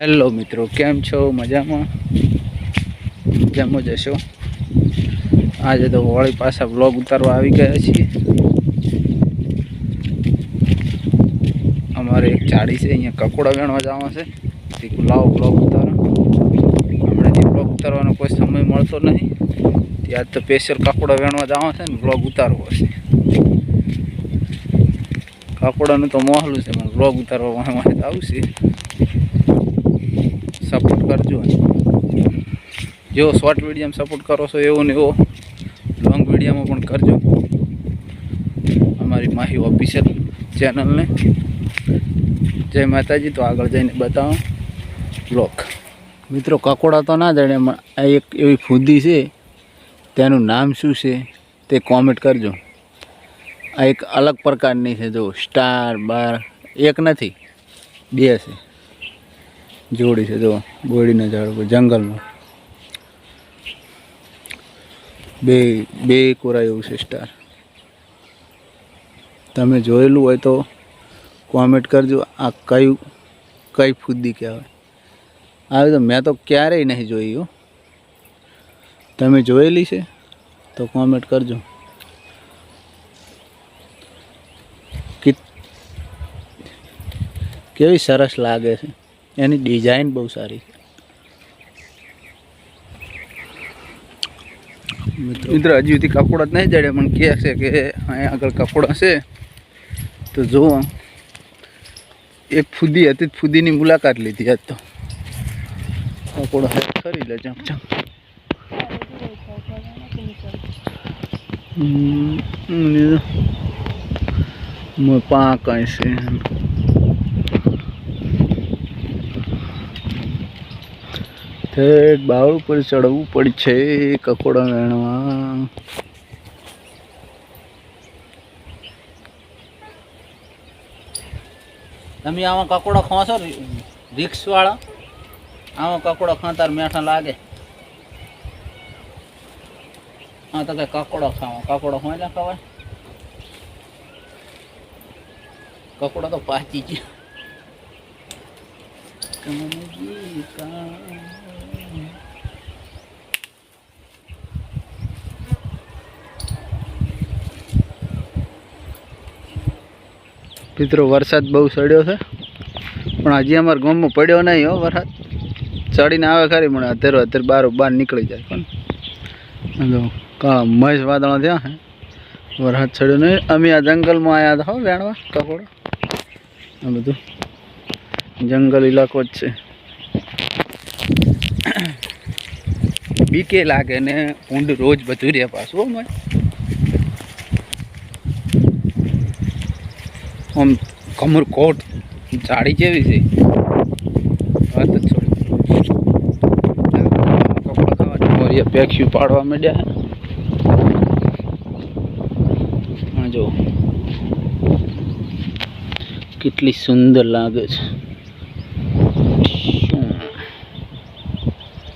Hello મિત્રો, કેમ છો? મજામાં? મજામાં જશો આજે તો હોળી પાછા બ્લોગ ઉતારવા આવી ગયા છીએ. અમારે એક ચાડી છે, અહીંયા કકોડા વેણવા જવા છે. તે લાવો બ્લોગ ઉતારો. હમણાં બ્લોગ ઉતારવાનો કોઈ સમય મળતો નહીં. ત્યાં તો સ્પેશિયલ કકોડા વેણવા જવા છે ને બ્લોગ ઉતારવો હશે કકોડાનું તો મોહલું છે, પણ બ્લોગ ઉતારવા મારે આવશે કરજો. જેવો શોર્ટ વિડીયોમાં સપોર્ટ કરો છો એવો ને એવો લોંગ વિડીયોમાં પણ કરજો. અમારી માહી ઓફિશિયલ ચેનલને જય માતાજી, તો આગળ જઈને બતાવો. બ્લોક મિત્રો, કકોડા તો ના જાણે આ એક એવી ફૂદી છે, તેનું નામ શું છે તે કોમેન્ટ કરજો. આ એક અલગ પ્રકારની છે, જો સ્ટાર બાર, એક નથી, બે છે. જોડી છે જો બોડીના ઝાડ ઉપર જંગલમાં બે બે કોરા એવું છે સ્ટાર તમે જોયેલું હોય તો કોમેન્ટ કરજો, આ કયું, કઈ ફુદ્દી કહેવાય. આવી તો મેં તો ક્યારેય નહીં જોઈ હો. તમે જોયેલી છે? તો કોમેન્ટ કરજો. કેવી સરસ લાગે છે. એની ડિઝાઇન બહુ સારી મિત્ર. હજી સુધી કપડા જ નહીં જડે પણ કહે છે કે અહીંયા આગળ કપડા છે તો જુઓ. એક ફૂદી હતી ફૂદીની મુલાકાત લીધી આજ તો. કપડા ખરી લે ચમ ચમ પાંક છે. ઠેઠ બાવળ ઉપર ચડવું પડશે કકોડા વેણવા. તમે આમાં કકોડા ખાશો રિક્ષ વાળા આમાં કકોડા ખાતા મેઠા લાગે. હા, તો કઈ કકોડા ખાવા કકોડા હોય ના ખવાય? કકોડા તો પાચી ગયા. કમનજી મિત્રો, વરસાદ બહુ ચડ્યો છે. પણ હજી અમારા ગામમાં પડ્યો નહીં હો વરસાદ. ચડીને આવે ખરી, પણ અત્યારે અત્યારે બાર બહાર નીકળી જાય પણ જો કાળા મહેશ વાદળો થયા હે. વરસાદ ચડ્યો નહીં. અમે આ જંગલમાં આવ્યા હતા હો વેણવા, કકોડા. આ બધું. જંગલ ઇલાકો જ છે. બીકે લાગે ને, ઊંડ રોજ બધું રહે પાછું હો આમ કમર કોટ જાડી જેવી છે. વાત જ છોડી પેક્યું પાડવા માંડ્યા. હા જો કેટલી સુંદર લાગે છે.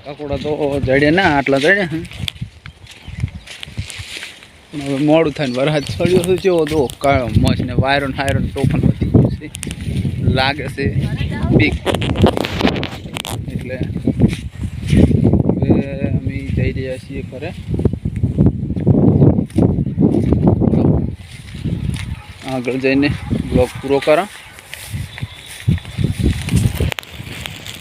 કકોડા તો જડે ના, આટલા જડે હવે મોડું થાય વરસાદ ચડ્યો તો જેવો તો કાળો મસ્ત ને વાયરન હાયરન હાયરો ને તોફાન વધી ગયું છે. લાગે છે બીક. એટલે હવે અમે જઈ રહ્યા છીએ ઘરે. આગળ જઈને બ્લોગ પૂરો કરો.